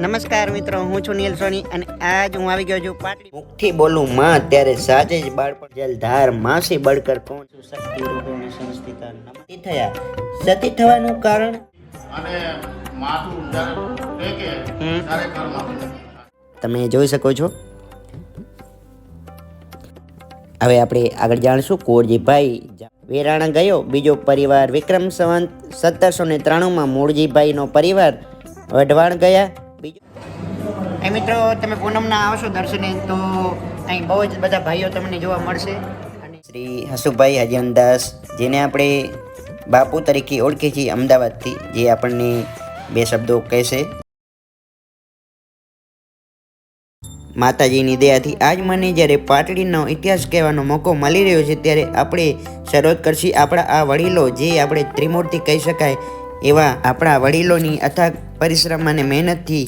નમસ્કાર મિત્રો હું છું નીલ સોની અને આજ હું આવી ગયો છું પાટડી મુખથી બોલું માં ત્યારે સાચે જ બાળપણ જલધાર માસી બળકર કોણ છું શક્તિ રૂપેણ સંસ્થિતા નમતી થયા. સતી થવાનું કારણ? અને માથું ટેકે ત્યારે તમે જોઈ શકો છો. હવે આપણે આગળ જાણશું. કોરજીભાઈ વેરાણા ગયો. બીજો પરિવાર વિક્રમ સંવંત સત્તરસો ને ત્રાણુંમાં મૂળજીભાઈનો પરિવાર વઢવાણ ગયા. એ મિત્રો, તમે પૂનમના આવશો દર્શને, તો અહીં બહુ જ બધા ભાઈઓ તમને જોવા મળશે. અને શ્રી હસુભાઈ હજનદાસ જેને આપણે બાપુ તરીકે ઓળખીએ છીએ અમદાવાદથી, જે આપણને બે શબ્દો કહેશે. માતાજીની દયાથી આજ મને જ્યારે પાટડીનો ઇતિહાસ કહેવાનો મોકો મળી રહ્યો છે, ત્યારે આપણે શરૂઆત કરશી આપણા આ વડીલો, જે આપણે ત્રિમૂર્તિ કહી શકાય, એવા આપણા વડીલોની અથાગ પરિશ્રમ અને મહેનતથી